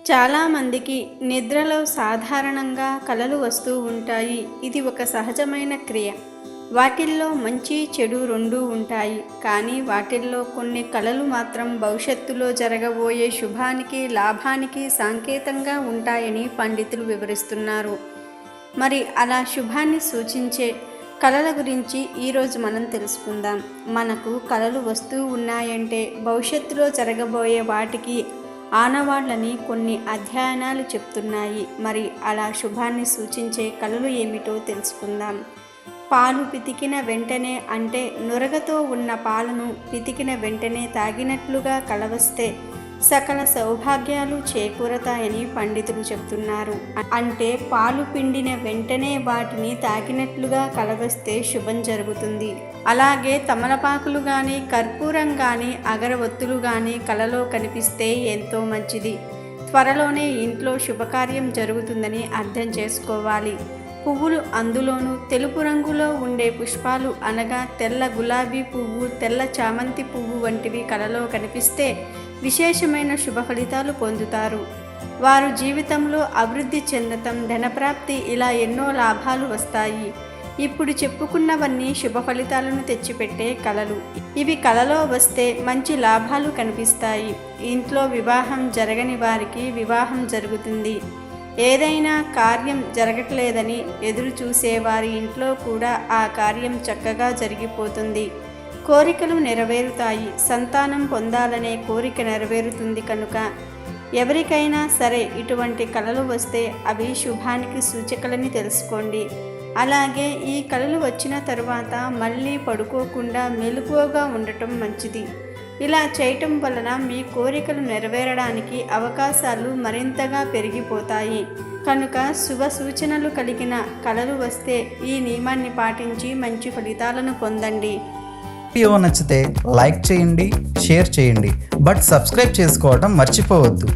చాలామందికి నిద్రలో సాధారణంగా కలలు వస్తూ ఉంటాయి. ఇది ఒక సహజమైన క్రియ. వాటిల్లో మంచి చెడు రెండూ ఉంటాయి. కానీ వాటిల్లో కొన్ని కలలు మాత్రం భవిష్యత్తులో జరగబోయే శుభానికి లాభానికి సంకేతంగా ఉంటాయని పండితులు వివరిస్తున్నారు. మరి అలా శుభాన్ని సూచించే కళల గురించి ఈరోజు మనం తెలుసుకుందాం. మనకు కళలు వస్తూ ఉన్నాయంటే భవిష్యత్తులో జరగబోయే వాటికి ఆనవాళ్ళని కొన్ని అధ్యయనాలు చెప్తున్నాయి. మరి అలా శుభాన్ని సూచించే కళలు ఏమిటో తెలుసుకుందాం. పాలు పితికిన వెంటనే అంటే నురగతో ఉన్న పాలను పితికిన వెంటనే తాగినట్లుగా కలవస్తే సకల సౌభాగ్యాలు చేకూరతాయని పండితులు చెప్తున్నారు. అంటే పాలు పిండిన వెంటనే వాటిని తాకినట్లుగా కలవస్తే శుభం జరుగుతుంది. అలాగే తమలపాకులు కానీ కర్పూరం కానీ అగరవత్తులు కానీ కలలో కనిపిస్తే ఎంతో మంచిది. త్వరలోనే ఇంట్లో శుభకార్యం జరుగుతుందని అర్థం చేసుకోవాలి. పువ్వులు అందులోనూ తెలుపు రంగులో ఉండే పుష్పాలు అనగా తెల్ల గులాబీ పువ్వు తెల్ల చామంతి పువ్వు వంటివి కలలో కనిపిస్తే విశేషమైన శుభ ఫలితాలు పొందుతారు. వారు జీవితంలో అభివృద్ధి చెందటం ధనప్రాప్తి ఇలా ఎన్నో లాభాలు వస్తాయి. ఇప్పుడు చెప్పుకున్నవన్నీ శుభ ఫలితాలను తెచ్చిపెట్టే కళలు. ఇవి కళలో వస్తే మంచి లాభాలు కనిపిస్తాయి. ఇంట్లో వివాహం జరగని వారికి వివాహం జరుగుతుంది. ఏదైనా కార్యం జరగట్లేదని ఎదురు చూసేవారి ఇంట్లో కూడా ఆ కార్యం చక్కగా జరిగిపోతుంది. కోరికలు నెరవేరుతాయి. సంతానం పొందాలనే కోరిక నెరవేరుతుంది కనుక ఎవరికైనా సరే ఇటువంటి కళలు వస్తే అవి శుభానికి సూచికలని తెలుసుకోండి. అలాగే ఈ కళలు వచ్చిన తర్వాత మళ్ళీ పడుకోకుండా మెలకువగా ఉండటం మంచిది. ఇలా చేయటం వలన మీ కోరికలు నెరవేరడానికి అవకాశాలు మరింతగా పెరిగిపోతాయి. కనుక శుభ సూచనలు కలిగిన కళలు వస్తే ఈ నియమాన్ని పాటించి మంచి ఫలితాలను పొందండి. వీడియో నచ్చితే లైక్ చేయండి షేర్ చేయండి. బట్ సబ్స్క్రైబ్ చేసుకోవడం మర్చిపోవద్దు.